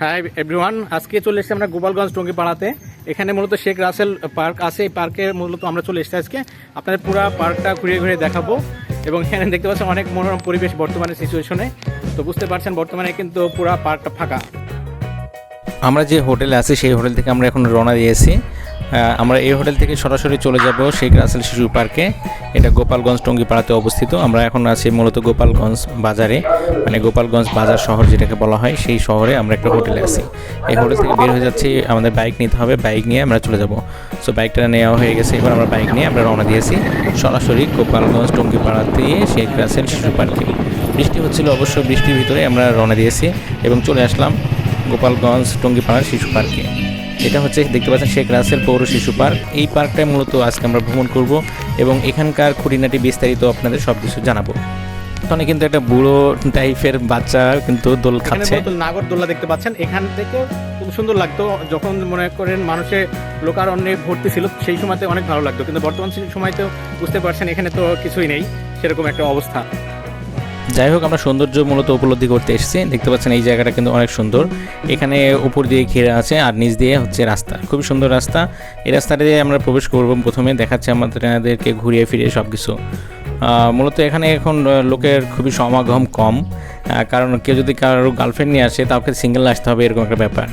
Hi everyone আজকে চলে এসেছি আমরা গোপালগঞ্জ টঙ্গিপাড়াতে। এখানে মূলত শেখ রাসেল পার্ক আছে। এই পার্কে মূলত আমরা চলে এসেছি আজকে। আপনাদের পুরো পার্কটা ঘুরিয়ে ঘুরিয়ে দেখাবো। এবং এখানে দেখতে পাচ্ছেন অনেক মনোরম পরিবেশ বর্তমানে সিচুয়েশনে তো বুঝতে পারছেন বর্তমানে কিন্তু পুরো পার্কটা ফাঁকা। আমরা যে হোটেলে আছি, সেই হোটেল থেকে আমরা এখন রওনা দিয়েছি। আমরা এই হোটেল থেকে সরাসরি চলে যাব শেখ রাসেল শিশু পার্কে। এটা গোপালগঞ্জ টঙ্গিপাড়াতে অবস্থিত। আমরা এখন আছি মূলত গোপালগঞ্জ বাজারে মানে গোপালগঞ্জ বাজার শহর যেটাকে বলা হয়, সেই শহরে আমরা একটা হোটেলে আছি। এই হোটেল থেকে বের হয়ে যাচ্ছি, আমাদের বাইক নিতে হবে, বাইক নিয়ে আমরা চলে যাব। সো বাইকটা নেওয়া হয়ে গেছে, এবার আমরা বাইক নিয়ে আমরা রওনা দিয়েছি সরাসরি গোপালগঞ্জ টঙ্গিপাড়াতে শেখ রাসেল শিশু পার্কে। বৃষ্টি হচ্ছিল, অবশ্য বৃষ্টির ভিতরে আমরা রওনা দিয়েছি এবং চলে আসলাম গোপালগঞ্জ টঙ্গিপাড়ার শিশু পার্কে। এটা হচ্ছে দেখতে পাচ্ছেন শেখ রাসেল পৌর শিশু পার্ক। এই পার্কটায় মূলত আজকে আমরা ভ্রমণ করব এবং এখানকার খুঁটিনাটি বিস্তারিত আপনাদের সব কিছু জানাব। এখানে কিন্তু একটা বুড়ো টাইপের বাচ্চা কিন্তু দোল খাচ্ছে। নাগর নাগরদোল্লা দেখতে পাচ্ছেন। এখান থেকে খুব সুন্দর লাগতো। যখন মনে করেন মানুষের লোকারণ্যে ভর্তি ছিল সেই সময়তে অনেক ভালো লাগতো। কিন্তু বর্তমান সময়তেও বুঝতে পারছেন এখানে তো কিছুই নেই। সেরকম একটা অবস্থা। যাই হোক, আমরা সৌন্দর্য মূলত উপলব্ধি করতে এসেছি। দেখতে পাচ্ছেন এই জায়গাটা কিন্তু অনেক সুন্দর। এখানে উপর দিয়ে ঘিরে আছে আর নিচ দিয়ে হচ্ছে রাস্তা। খুবই সুন্দর রাস্তা। এই রাস্তাটা দিয়ে আমরা প্রবেশ করব প্রথমে। দেখাচ্ছে আমাদেরকে ঘুরিয়ে ফিরিয়ে সব কিছু মূলত এখানে এখন লোকের খুবই সমাগম কম। কারণ কেউ যদি কারও গার্লফ্রেন্ড নিয়ে আসে তাকে সিঙ্গেল আসতে হবে, এরকম একটা ব্যাপার।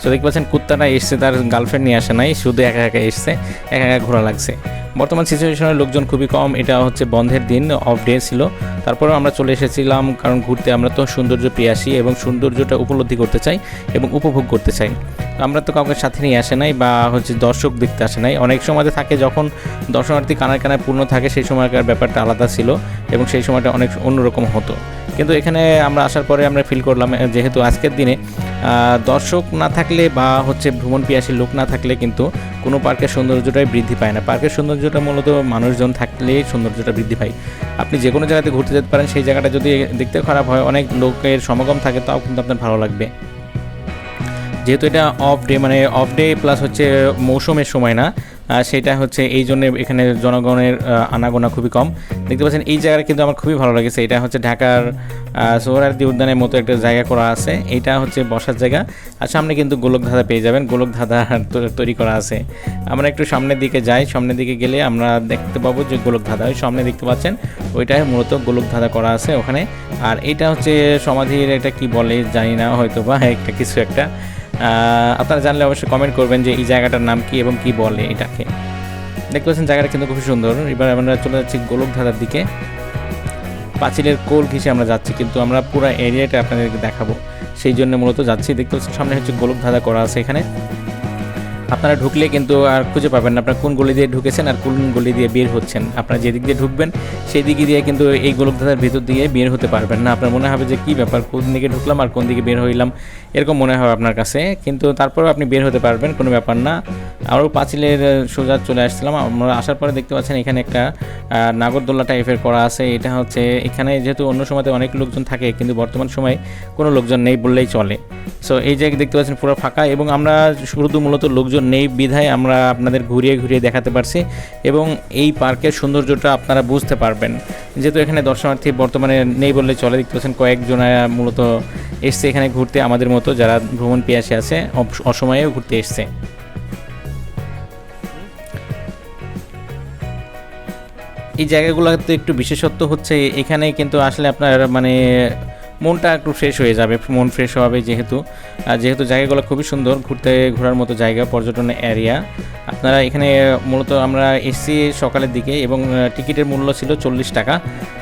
সো দেখতে পাচ্ছেন, কুত্তাটা এসছে, তার গার্লফ্রেন্ড নিয়ে আসে নাই, শুধু একা একা এসছে, একা একা ঘোরা লাগছে। বর্তমান সিচুয়েশনের লোকজন খুবই কম। এটা হচ্ছে বন্ধের দিন অফ ডে ছিল। তারপরেও আমরা চলে এসেছিলাম কারণ ঘুরতে আমরা তো সৌন্দর্য পেয়ে আসি এবং সৌন্দর্যটা উপলব্ধি করতে চাই এবং উপভোগ করতে চাই। আমরা তো কাউকে সাথে নিয়ে আসে নাই বা হচ্ছে দর্শক দেখতে আসে নাই। অনেক সময়তে থাকে যখন দর্শনার্থী কানায় কানায় পূর্ণ থাকে, সেই সময়কার ব্যাপারটা আলাদা ছিল। এবং সেই সময়টা অনেক অন্যরকম হতো। কিন্তু এখানে আমরা আসার পরে আমরা ফিল করলাম যেহেতু আজকের দিনে দর্শক না থাকলে বা হচ্ছে ভ্রমণ পিয়াসী লোক না থাকলে কিন্তু কোনো পার্কের সৌন্দর্যটাই বৃদ্ধি পায় না। পার্কের সৌন্দর্যটা মূলত মানুষজন থাকলেই সৌন্দর্যটা বৃদ্ধি পায়। আপনি যে কোনো জায়গাতে ঘুরতে যেতে পারেন, সেই জায়গাটা যদি দেখতে খারাপ হয়, অনেক লোকের সমাগম থাকে, তাও কিন্তু আপনার ভালো লাগবে। যেহেতু এটা অফ ডে মানে অফ ডে প্লাস হচ্ছে মৌসুমের সময় না সেটা হচ্ছে এই জন্য এখানে জনগণের আনাগোনা খুবই কম। দেখতে পাচ্ছেন, এই জায়গাটা কিন্তু আমার খুবই ভালো লেগেছে। এটা হচ্ছে ঢাকার সোহরার্দি উদ্যানের মতো একটা জায়গা করা আছে। এটা হচ্ছে বসার জায়গা। আর সামনে কিন্তু গোলক ধাঁধা পেয়ে যাবেন। গোলক ধাঁধা তৈরি করা আছে। আমরা একটু সামনের দিকে যাই। সামনের দিকে গেলে আমরা দেখতে পাবো যে গোলক ধাঁধা। ওই সামনে দেখতে পাচ্ছেন ওইটাই মূলত গোলক ধাঁধা করা আছে ওখানে। আর এটা হচ্ছে সমাধির এটা কি বলে জানি না হয়তো বা একটা কিছু একটা। আপনারা জানলে অবশ্যই কমেন্ট করবেন যে এই জায়গাটার নাম কি এবং কি বলে এটাকে। দেখতে পাচ্ছেন জায়গাটা কিন্তু খুবই সুন্দর। এবার আমরা চলে যাচ্ছি গোলকধাঁধার দিকে। পাঁচিলের কোল ঘিসে আমরা যাচ্ছি, কিন্তু আমরা পুরো এরিয়াটা আপনাদেরকে দেখাবো। সেই জন্য মূলত যাচ্ছি। দেখতে পাচ্ছেন সামনে হচ্ছে গোলকধাঁধা করা আছে এখানে। আপনারা ঢুকলে কিন্তু আর খুঁজে পাবেন না আপনারা কোন গলি দিয়ে ঢুকেছেন আর কোন গলি দিয়ে বের হচ্ছেন। আপনারা যেদিক দিয়ে ঢুকবেন, সেই দিকে দিয়ে কিন্তু এই গোলকধাঁধার ভিতর দিয়ে বের হতে পারবেন না। আপনার মনে হবে যে কী ব্যাপার, কোন দিকে ঢুকলাম আর কোন দিকে বের হইলাম, এরকম মনে হবে আপনার কাছে। কিন্তু তারপরেও আপনি বের হতে পারবেন, কোনো ব্যাপার না। আরও পাঁচিলের সোজা চলে আসছিলাম। আমরা আসার পরে দেখতে পাচ্ছেন এখানে একটা নাগরদোল্লা টাইপের করা আছে। এটা হচ্ছে এখানে যেহেতু অন্য সময়তে অনেক লোকজন থাকে, কিন্তু বর্তমান সময়ে কোনো লোকজন নেই বললেই চলে। সো এই জায়গায় দেখতে পাচ্ছেন পুরো ফাঁকা এবং আমরা শুধু মূলত লোকজন নেই, বিধায় আমরা আপনাদের ঘুরিয়ে ঘুরিয়ে দেখাতে পারছি এবং এই পার্কের সৌন্দর্যটা আপনারা বুঝতে পারবেন। যেহেতু এখানে দর্শনার্থী বর্তমানে নেই বললে চলে, দেখতে পাচ্ছেন কয়েকজন মূলত এসছে এখানে ঘুরতে আমাদের মতো, যারা ভ্রমণ পিয়াসে আছে অসময়েও ঘুরতে এসছে। এই জায়গাগুলোতে একটু বিশেষত্ব হচ্ছে এখানে কিন্তু আসলে আপনার মানে মনটা একটু ফ্রেশ হয়ে যাবে, মন ফ্রেশ হবে যেহেতু। যেহেতু জায়গাগুলো খুবই সুন্দর, ঘুরতে ঘোরার মতো জায়গা, পর্যটন এরিয়া আপনারা এখানে মূলত আমরা এসছি সকালের দিকে এবং টিকিটের মূল্য ছিল চল্লিশ টাকা।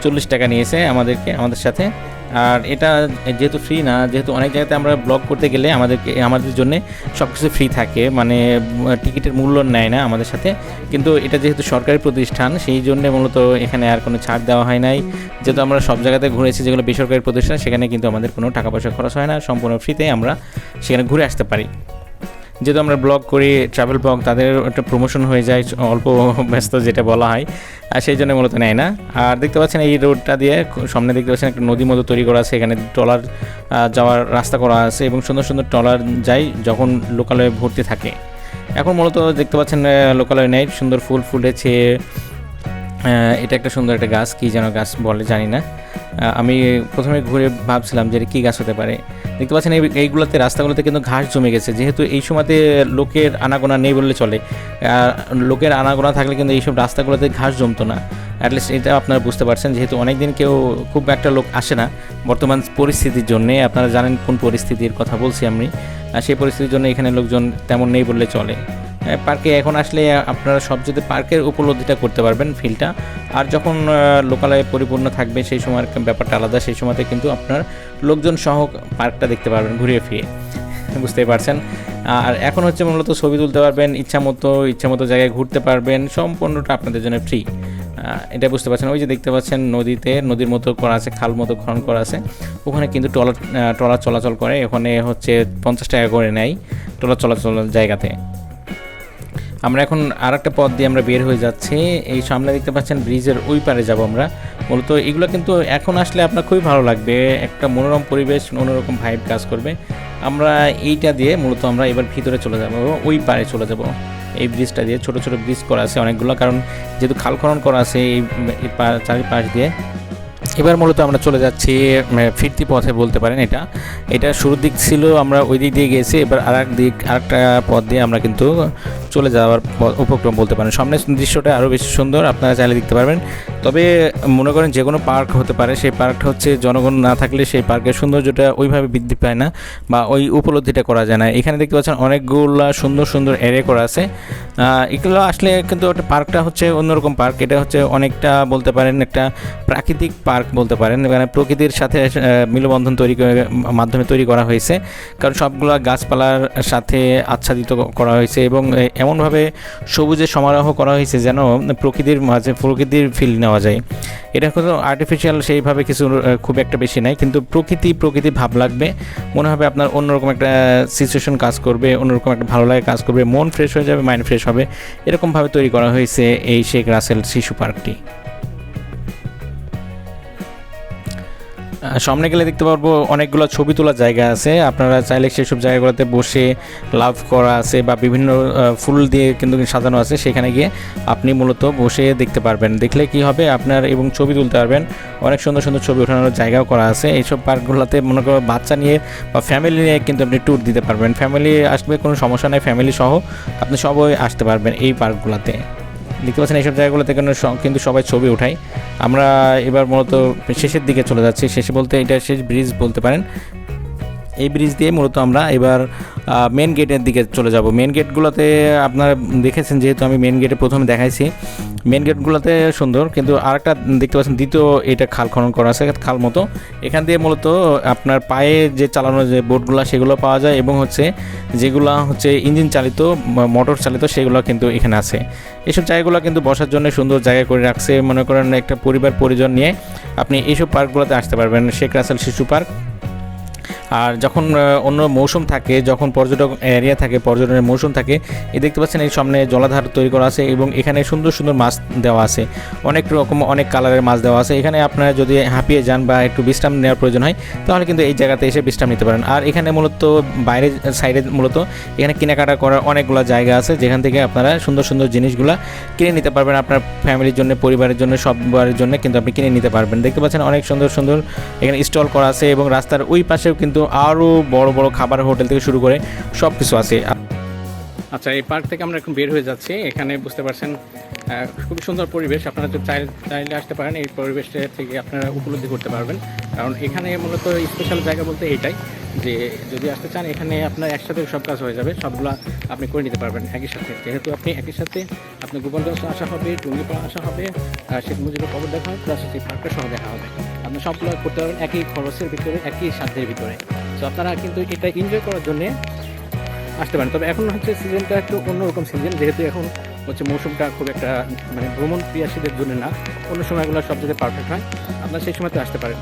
চল্লিশ টাকা নিয়েছে আমাদেরকে, আমাদের সাথে। আর এটা যেহেতু ফ্রি না, যেহেতু অনেক জায়গাতে আমরা ব্লগ করতে গেলে আমাদেরকে আমাদের জন্য সব কিছু ফ্রি থাকে মানে টিকিটের মূল্য নেয় না আমাদের সাথে। কিন্তু এটা যেহেতু সরকারি প্রতিষ্ঠান, সেই জন্য মূলত এখানে আর কোনো ছাড় দেওয়া হয় নাই। যেহেতু আমরা সব জায়গাতে ঘুরেছি যেগুলো বেসরকারি প্রতিষ্ঠান, সেখানে কিন্তু আমাদের কোনো টাকা পয়সা খরচ হয় না। সম্পূর্ণ ফ্রিতে আমরা সেখানে ঘুরে আসতে পারি। যেহেতু আমরা ব্লগ করি ট্রাভেল ব্লগ তাদের একটা প্রমোশন হয়ে যায়, অল্প ব্যস্ত যেটা বলা হয়, আর সেই জন্য মূলত নেয় না। আর দেখতে পাচ্ছেন এই রোডটা দিয়ে, সামনে দেখতে পাচ্ছেন একটা নদী মতো তৈরি করা আছে, এখানে ট্রলার যাওয়ার রাস্তা করা আছে এবং সুন্দর সুন্দর ট্রলার যায় যখন লোকালয়ে ভর্তি থাকে। এখন মূলত দেখতে পাচ্ছেন লোকালয় নেই সুন্দর ফুল ফুলেছে এটা একটা সুন্দর একটা গাছ, কী যেন গাছ বলে জানি না। আমি প্রথমে ঘুরে ভাবছিলাম যে এটা কী গাছ হতে পারে। দেখতে পাচ্ছেন এই, এইগুলোতে, রাস্তাগুলোতে কিন্তু ঘাস জমে গেছে। যেহেতু এই সময়তে লোকের আনাগোনা নেই বললে চলে। লোকের আনাগোনা থাকলে কিন্তু এইসব রাস্তাগুলোতে ঘাস জমতো না। অ্যাটলিস্ট এটা আপনারা বুঝতে পারছেন। যেহেতু অনেক দিন কেউ খুব একটা লোক আসে না, বর্তমান পরিস্থিতির জন্যে। আপনারা জানেন কোন পরিস্থিতির কথা বলছি আমি। সেই পরিস্থিতির জন্য এখানে লোকজন তেমন নেই বললে চলে। পার্কে এখন আসলে আপনারা সবচেয়ে পার্কের উপলব্ধিটা করতে পারবেন ফিলটা আর যখন লোকালয়ে পরিপূর্ণ থাকবে সেই সময়ের ব্যাপারটা আলাদা, সেই সময়তে কিন্তু আপনার লোকজন সহ পার্কটা দেখতে পারবেন ঘুরিয়ে ফিরে বুঝতেই পারছেন? আর এখন হচ্ছে মূলত ছবি তুলতে পারবেন, ইচ্ছা মতো ইচ্ছা মতো জায়গায় ঘুরতে পারবেন, সম্পূর্ণটা আপনাদের জন্য ফ্রি এটা বুঝতে পারছেন? ওই যে দেখতে পাচ্ছেন নদীতে, নদীর মতো করা আছে, খাল মতো খনন করা আছে। ওখানে কিন্তু ট্রলার ট্রলার চলাচল করে। ওখানে হচ্ছে পঞ্চাশ টাকা করে নেয় ট্রলার চলাচল জায়গাতে। আমরা এখন আর একটা পথ দিয়ে আমরা বের হয়ে যাচ্ছি। এই সামনে দেখতে পাচ্ছেন ব্রিজের ওই পারে যাব আমরা। মূলত এগুলো কিন্তু এখন আসলে আপনার খুবই ভালো লাগবে। একটা মনোরম পরিবেশ, অন্যরকম ভাইব কাজ করবে। আমরা এইটা দিয়ে মূলত আমরা এবার ভিতরে চলে যাব, ওই পারে চলে যাব। এই ব্রিজটা দিয়ে ছোট ছোট ব্রিজ করা আছে অনেকগুলো, কারণ যেহেতু খাল খনন করা আছে এই চারিপাশ দিয়ে। এবার মূলত আমরা চলে যাচ্ছি ফিরতি পথে বলতে পারেন এটা। এটা শুরুর দিক ছিল, আমরা ওই দিক দিয়ে গেছি। এবার আর দিক, আরেকটা পথ দিয়ে আমরা কিন্তু চলে যাওয়ার উপক্রম বলতে পারেন। সামনের দৃশ্যটা আরও বেশি সুন্দর, আপনারা চাইলে দেখতে পারবেন। তবে মনে করেন যে কোনো পার্ক হতে পারে, সেই পার্কটা হচ্ছে জনগণ না থাকলে সেই পার্কের সৌন্দর্যটা ওইভাবে বৃদ্ধি পায় না বা ওই উপলব্ধিটা করা যায় না। এখানে দেখতে পাচ্ছেন অনেকগুলা সুন্দর সুন্দর এরিয়া করা আছে। এগুলো আসলে কিন্তু একটা পার্কটা হচ্ছে অন্যরকম পার্ক। এটা হচ্ছে অনেকটা বলতে পারেন একটা প্রাকৃতিক পার্ক বলতে পারেন। মানে প্রকৃতির সাথে মিলবন্ধন তৈরি মাধ্যমে তৈরি করা হয়েছে। কারণ সবগুলা গাছপালার সাথে আচ্ছাদিত করা হয়েছে এবং এমনভাবে সবুজে সমারোহ করা হয়েছে যেন প্রকৃতির মাঝে, প্রকৃতির ফিল নেওয়া যায়। এটা কোনো আর্টিফিশিয়াল সেইভাবে কিছু খুব একটা বেশি নাই, কিন্তু প্রকৃতি প্রকৃতি ভাব লাগবে। মনে হবে আপনার অন্যরকম একটা সিচুয়েশন কাজ করবে, অন্যরকম একটা ভালো লাগে কাজ করবে, মন ফ্রেশ হয়ে যাবে মাইন্ড ফ্রেশ হবে। এরকমভাবে তৈরি করা হয়েছে এই শেখ রাসেল শিশু পার্কটি। সামনে গেলে দেখতে পারব অনেকগুলো ছবি তোলার জায়গা আছে। আপনারা চাইলে সেসব জায়গাগুলোতে বসে লাভ করা আছে বা বিভিন্ন ফুল দিয়ে কিন্তু সাজানো আছে। সেখানে গিয়ে আপনি মূলত বসে দেখতে পারবেন। দেখলে কি হবে? আপনার এবং ছবি তুলতে পারবেন। অনেক সুন্দর সুন্দর ছবি ওঠানোর জায়গাও করা আছে। এইসব পার্কগুলোতে মনে করো বাচ্চা নিয়ে বা ফ্যামিলি নিয়ে কিন্তু আপনি ট্যুর দিতে পারবেন। ফ্যামিলি আসবে কোনো সমস্যা নেই। ফ্যামিলি সহ আপনি সবাই আসতে পারবেন এই পার্কগুলোতে। দেখতে পাচ্ছেন এইসব জায়গাগুলোতে থেকে কিন্তু সবাই ছবি উঠাই আমরা এবার মূলত শেষের দিকে চলে যাচ্ছি। শেষে বলতে এটা শেষ ব্রিজ বলতে পারেন। এই ব্রিজ দিয়ে মূলত আমরা এবার মেন গেটের দিকে চলে যাব। মেন গেটগুলোতে আপনারা দেখেছেন যেহেতু আমি মেন গেটে প্রথমে দেখাইছি। মেন গেটগুলোতে সুন্দর, কিন্তু আরেকটা দেখতে পাচ্ছেন, দ্বিতীয় এটা খাল খনন করা আছে, খাল মতো। এখান দিয়ে মূলত আপনার পায়ে যে চালানো যে বোটগুলো সেগুলো পাওয়া যায় এবং হচ্ছে যেগুলো হচ্ছে ইঞ্জিন চালিত মোটর চালিত, সেগুলো কিন্তু এখানে আছে। এসব জায়গাগুলো কিন্তু বসার জন্য সুন্দর জায়গা করে রাখছে। মনে করেন একটা পরিবার পরিজন নিয়ে আপনি এইসব পার্কগুলোতে আসতে পারবেন। শেখ রাসেল শিশু পার্ক আর যখন অন্য মৌসুম থাকে, যখন পর্যটক এরিয়া থাকে, পর্যটনের মৌসুম থাকে, এই দেখতে পাচ্ছেন এই সামনে জলাধার তৈরি করা আছে এবং এখানে সুন্দর সুন্দর মাছ দেওয়া আছে। অনেক রকম, অনেক কালারের মাছ দেওয়া আছে। এখানে আপনারা যদি হাঁপিয়ে যান বা একটু বিশ্রাম নেওয়ার প্রয়োজন হয়, তাহলে কিন্তু এই জায়গাতে এসে বিশ্রাম নিতে পারেন। আর এখানে মূলত বাইরের সাইডে মূলত এখানে কেনাকাটা করার অনেকগুলো জায়গা আছে, যেখান থেকে আপনারা সুন্দর সুন্দর জিনিসগুলো কিনে নিতে পারবেন। আপনার ফ্যামিলির জন্য, পরিবারের জন্য সবার জন্য কিন্তু আপনি কিনে নিতে পারবেন। দেখতে পাচ্ছেন অনেক সুন্দর সুন্দর এখানে স্টল করা আছে এবং রাস্তার ওই পাশেও কিন্তু আরও বড় বড় খাবার হোটেল থেকে শুরু করে সব কিছু আছে। আচ্ছা এই পার্ক থেকে আমরা এখন বের হয়ে যাচ্ছি। এখানে বুঝতে পারছেন খুবই সুন্দর পরিবেশ। আপনারা যদি চাইলে চাইলে আসতে পারেন। এই পরিবেশটা থেকে আপনারা উপলব্ধি করতে পারবেন। কারণ এখানে মূলত স্পেশাল জায়গা বলতে এইটাই যে যদি আসতে চান, এখানে আপনার একসাথে সব কাজ হয়ে যাবে, সবগুলা আপনি করে নিতে পারবেন একই সাথে। যেহেতু আপনি একই সাথে আপনি গোপালগঞ্জ আসা হবে, টুঙ্গিপাড়া আসা হবে শেখ মুজিবের কবর দেখা হবে প্লাস এই পার্কটা সহ দেখা হবে। আপনি সবগুলো করতে পারবেন একই খরচের ভিতরে, একই সাধ্যের ভিতরে। তো আপনারা কিন্তু এটা এনজয় করার জন্যে আসতে পারেন। তবে এখন হচ্ছে সিজনটা একটু অন্যরকম সিজন যেহেতু এখন হচ্ছে মৌসুমটা খুব একটা মানে ভ্রমণ প্রিয়াসীদের জন্য না, অন্য সময়গুলো সব জায়গায় পারফেক্ট হয়, আপনারা সেই সময়তে আসতে পারেন।